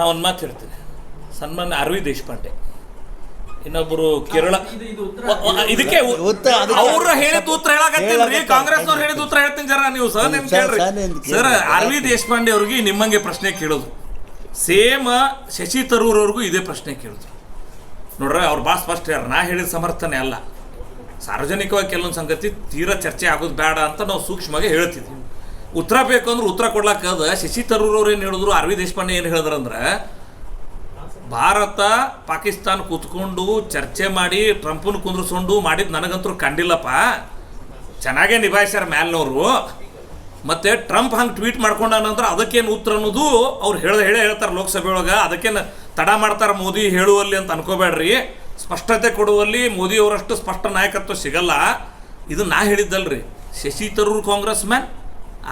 ನಾ ಒಂದು ಮಾತು ಹೇಳ್ತೀನಿ. ಸನ್ಮಾನ್ಯ ಅರವಿ ದೇಶಪಾಂಡೆ. ಇನ್ನೊಬ್ಬರು ಕೇರಳ ಇದಕ್ಕೆ ಉತ್ತರ ಅವ್ರ ಹೇಳಿದ ಉತ್ತರ ಹೇಳಕತ್ತೀನಿ ಕಾಂಗ್ರೆಸ್ ಅವ್ರು ಹೇಳಿದ ಉತ್ತರ ಹೇಳ್ತೀನಿ ಜರ ನೀವು. ಸರ್ ನಿಮ್ ಸರ್, ಕೇಳ್ರಿ. ಸರ್ ಅರವಿ ದೇಶಪಾಂಡೆ ಅವ್ರಿಗೆ ನಿಮ್ಮಂಗೆ ಪ್ರಶ್ನೆ ಕೇಳೋದು. ಸೇಮ್ ಶಶಿ ತರೂರ್ ಅವ್ರಿಗೂ ಇದೇ ಪ್ರಶ್ನೆ ಕೇಳಿದ್ರು ನೋಡ್ರೆ ಅವ್ರು ಬಾ ಸ್ಪಷ್ಟ ಯಾರು? ನಾ ಹೇಳಿದ ಸಮರ್ಥನೆ ಅಲ್ಲ. ಸಾರ್ವಜನಿಕವಾಗಿ ಕೆಲವೊಂದು ಸಂಗತಿ ತೀರಾ ಚರ್ಚೆ ಆಗೋದು ಬೇಡ ಅಂತ ನಾವು ಸೂಕ್ಷ್ಮವಾಗಿ ಹೇಳ್ತಿದ್ವಿ. ಉತ್ತರ ಬೇಕು ಅಂದ್ರೆ ಉತ್ತರ ಕೊಡ್ಲಾಕದ ಶಶಿ ತರೂರ್ ಅವ್ರು ಏನು ಹೇಳಿದ್ರು? ಅರವಿ ದೇಶಪಾಂಡೆ ಏನು ಹೇಳಿದ್ರಂದ್ರೆ ಭಾರತ ಪಾಕಿಸ್ತಾನ ಕೂತ್ಕೊಂಡು ಚರ್ಚೆ ಮಾಡಿ ಟ್ರಂಪನ ಕುಂದ್ರಿಸ್ಕೊಂಡು ಮಾಡಿದ್ದು ನನಗಂತೂ ಕಂಡಿಲ್ಲಪ್ಪ. ಚೆನ್ನಾಗೇ ನಿಭಾಯಿಸ್ಯಾರ ಮ್ಯಾಲ್ನವರು. ಮತ್ತೆ ಟ್ರಂಪ್ ಹಂಗೆ ಟ್ವೀಟ್ ಮಾಡ್ಕೊಂಡಾನಂದ್ರೆ ಅದಕ್ಕೇನು ಉತ್ತರ ಅನ್ನೋದು ಅವ್ರು ಹೇಳ್ದ ಹೇಳೇ ಹೇಳ್ತಾರೆ ಲೋಕಸಭೆ ಒಳಗೆ. ಅದಕ್ಕೇನು ತಡ ಮಾಡ್ತಾರೆ ಮೋದಿ ಹೇಳುವಲ್ಲಿ ಅಂತ ಅನ್ಕೋಬೇಡ್ರಿ. ಸ್ಪಷ್ಟತೆ ಕೊಡುವಲ್ಲಿ ಮೋದಿ ಅವರಷ್ಟು ಸ್ಪಷ್ಟ ನಾಯಕತ್ವ ಸಿಗಲ್ಲ. ಇದು ನಾ ಹೇಳಿದ್ದಲ್ರಿ. Shashi Tharoor Congress man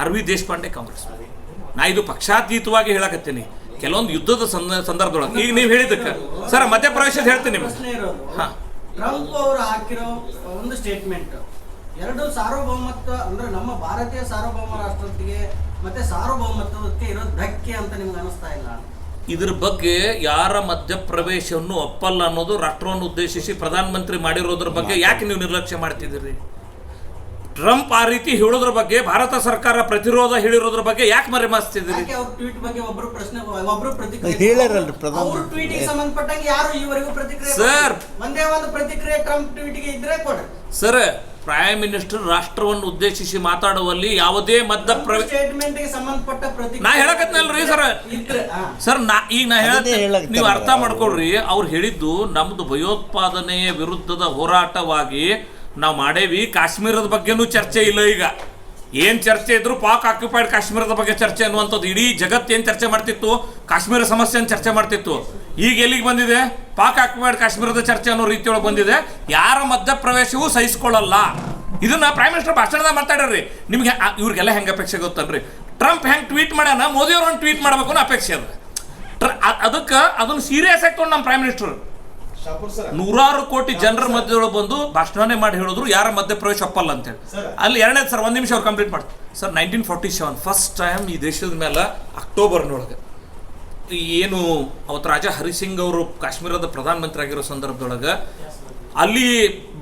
R V Deshpande Congress. ನಾ ಇದು ಪಕ್ಷಾತೀತವಾಗಿ ಹೇಳಕತ್ತೀನಿ. ಕೆಲವೊಂದು ಯುದ್ಧದ ಸಂದ ಸಂದರ್ಭದೊಳಗೆ. ಈಗ ನೀವು ಹೇಳಿದ್ದಕ್ಕೆ. ಸರ್ ಮಧ್ಯಪ್ರವೇಶ ಹೇಳ್ತೀನಿ ನಿಮ್ಗೆ. ಟ್ರಂಪ್ ಅವರು ಹಾಕಿರೋ ಒಂದು ಸ್ಟೇಟ್ಮೆಂಟ್ ಎರಡು ಸಾರ್ವಭೌಮತ್ವ ಅಂದ್ರೆ ನಮ್ಮ ಭಾರತೀಯ ಸಾರ್ವಭೌಮ ರಾಷ್ಟ್ರಕ್ಕೆ ಮತ್ತೆ ಸಾರ್ವಭೌಮತ್ವಕ್ಕೆ ಇರೋ ಧಕ್ಕೆ ಅಂತ ನಿಮ್ಗೆ ಅನಿಸ್ತಾ ಇಲ್ಲ? ಇದ್ರ ಬಗ್ಗೆ ಯಾರ ಮಧ್ಯಪ್ರವೇಶವನ್ನು ಒಪ್ಪಲ್ಲ ಅನ್ನೋದು ರಾಷ್ಟ್ರವನ್ನು ಉದ್ದೇಶಿಸಿ ಪ್ರಧಾನಮಂತ್ರಿ ಮಾಡಿರೋದ್ರ ಬಗ್ಗೆ ಯಾಕೆ ನೀವು ನಿರ್ಲಕ್ಷ್ಯ ಮಾಡ್ತಿದ್ದೀರಿ? ಟ್ರಂಪ್ ಆ ರೀತಿ ಹೇಳೋದ್ರ ಬಗ್ಗೆ ಭಾರತ ಸರ್ಕಾರ ಪ್ರತಿರೋಧ ಹೇಳಿರೋದ್ರ ಬಗ್ಗೆ ಯಾಕೆ ಮರೆ ಮಾಸ್ತಿದ್ರಿ ಟ್ವೀಟ್ ಬಗ್ಗೆ ಒಬ್ರು ಪ್ರಶ್ನೆ ಒಬ್ರು ಹೇಳ್ಯಾರಲ್ರಿ ಪ್ರಧಾನ ಅವ್ರ ಟ್ವೀಟಿಗೆ ಸಂಬಂಧಪಟ್ಟಂಗೆ ಯಾರು ಈವರೆಗೂ ಪ್ರತಿಕ್ರಿಯೆ Sir. ಕೊಟ್ಟಿಲ್ಲ. ಒಂದೇ ಒಂದು ಪ್ರತಿಕ್ರಿಯೆ ಟ್ರಂಪ್ ಟ್ವೀಟ್ಗೆ ಇದ್ರೆ ಕೊಡ್ರಿ ಸರ್ ಪ್ರೈಮ್ ಮಿನಿಸ್ಟರ್ ರಾಷ್ಟ್ರವನ್ನು ಉದ್ದೇಶಿಸಿ ಮಾತಾಡುವಲ್ಲಿ ಯಾವುದೇ ಮದ್ದ ಸ್ಟೇಟ್ಮೆಂಟ್ಗೆ ಸಂಬಂಧಪಟ್ಟ ಪ್ರತಿಕ್ರಿಯೆ ನಾ ಹೇಳಕತ್ನಲ್ರಿ ಸರ್. ಸರ್ ನಾ ಈಗ ನಾ ಹೇಳ ಹೇಳ್ತೀನಿ ನೀವು ಅರ್ಥ. ಮಾಡ್ಕೊಳ್ರಿ ಅವ್ರು ಹೇಳಿದ್ದು ನಮ್ದು ಭಯೋತ್ಪಾದನೆಯ ವಿರುದ್ಧದ ಹೋರಾಟವಾಗಿ ನಾವು ಮಾಡೇವಿ ಕಾಶ್ಮೀರದ ಬಗ್ಗೆನೂ ಚರ್ಚೆ ಇಲ್ಲ ಈಗ. ಏನು ಚರ್ಚೆ ಇದ್ರು ಪಾಕ್ ಆಕ್ಯುಪೈಡ್ ಕಾಶ್ಮೀರದ ಬಗ್ಗೆ ಚರ್ಚೆ ಅನ್ನುವಂಥದ್ದು. ಇಡೀ ಜಗತ್ತು ಏನು ಚರ್ಚೆ ಮಾಡ್ತಿತ್ತು? ಕಾಶ್ಮೀರ ಸಮಸ್ಯೆಯನ್ನು ಚರ್ಚೆ ಮಾಡ್ತಿತ್ತು. ಈಗ ಎಲ್ಲಿಗೆ ಬಂದಿದೆ? ಪಾಕ್ ಆಕ್ಯುಪೈಡ್ ಕಾಶ್ಮೀರದ ಚರ್ಚೆ ಅನ್ನೋ ರೀತಿಯೊಳಗೆ ಬಂದಿದೆ. ಯಾರ ಮಧ್ಯಪ್ರವೇಶವೂ ಸಹಿಸ್ಕೊಳ್ಳಲ್ಲ. ಇದನ್ನ ಪ್ರೈಮ್ ಮಿನಿಸ್ಟರ್ ಭಾಷಣದಾಗ ಮಾತಾಡ್ರಿ ನಿಮ್ಗೆ ಇವ್ರಿಗೆಲ್ಲ ಹೆಂಗೆ ಅಪೇಕ್ಷೆ ಗೊತ್ತನ್ರಿ ಟ್ರಂಪ್ ಹೆಂಗೆ ಟ್ವೀಟ್ ಮಾಡ್ಯಾನ? ಮೋದಿ ಅವ್ರನ್ನ ಟ್ವೀಟ್ ಮಾಡ್ಬೇಕು ಅಪೇಕ್ಷೆ ಅದ. ಟ್ರ- ಅದಕ್ಕೆ ಅದನ್ನ ಸೀರಿಯಸ್ ಆಗಿ ತೊಗೊಂಡು ನಮ್ಮ ಪ್ರೈಮ್ ಮಿನಿಸ್ಟರ್ ನೂರಾರು ಕೋಟಿ ಜನರ ಮಧ್ಯದೊಳಗೆ ಬಂದು ಭಾಷಣನೇ ಮಾಡಿ ಹೇಳಿದ್ರು ಯಾರ ಮಧ್ಯಪ್ರವೇಶ ಒಪ್ಪಲ್ಲ ಅಂತೇಳಿ ಅಲ್ಲಿ ಎರಡನೇದು ಸರ್ ಒಂದು ನಿಮಿಷ ಅವ್ರು ಕಂಪ್ಲೀಟ್ ಮಾಡ್ತಾರೆ sir nineteen forty seven first time ಈ ದೇಶದ ಮೇಲೆ ಅಕ್ಟೋಬರ್ನೊಳಗೆ ಏನು ಅವತ್ತು ರಾಜಾ ಹರಿಸಿಂಗ್ ಅವರು ಕಾಶ್ಮೀರದ ಪ್ರಧಾನಮಂತ್ರಿ ಆಗಿರೋ ಸಂದರ್ಭದೊಳಗೆ ಅಲ್ಲಿ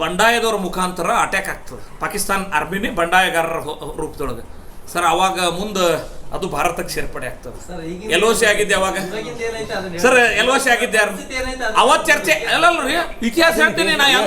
ಬಂಡಾಯದವ್ರ ಮುಖಾಂತರ ಅಟ್ಯಾಕ್ ಆಗ್ತದೆ. ಪಾಕಿಸ್ತಾನ್ ಆರ್ಮಿನೇ ಬಂಡಾಯಗಾರರ ರೂಪದೊಳಗೆ. ಸರ್ ಅವಾಗ ಮುಂದೆ ಅದು ಭಾರತಕ್ಕೆ ಸೇರ್ಪಡೆ ಆಗ್ತದೆ. ಎಲ್ ಓ ಸಿ ಆಗಿದ್ದೆ ಅವಾಗ ಸರ್ ಎಲ್ ಓ ಸಿ ಆಗಿದ್ದೆ ಯಾರು? ಅವತ್ತು ಚರ್ಚೆ ಅಲ್ಲಲ್ರಿ ಇತಿಹಾಸ ಹೇಳ್ತೀನಿ ನಾ ಯಾವ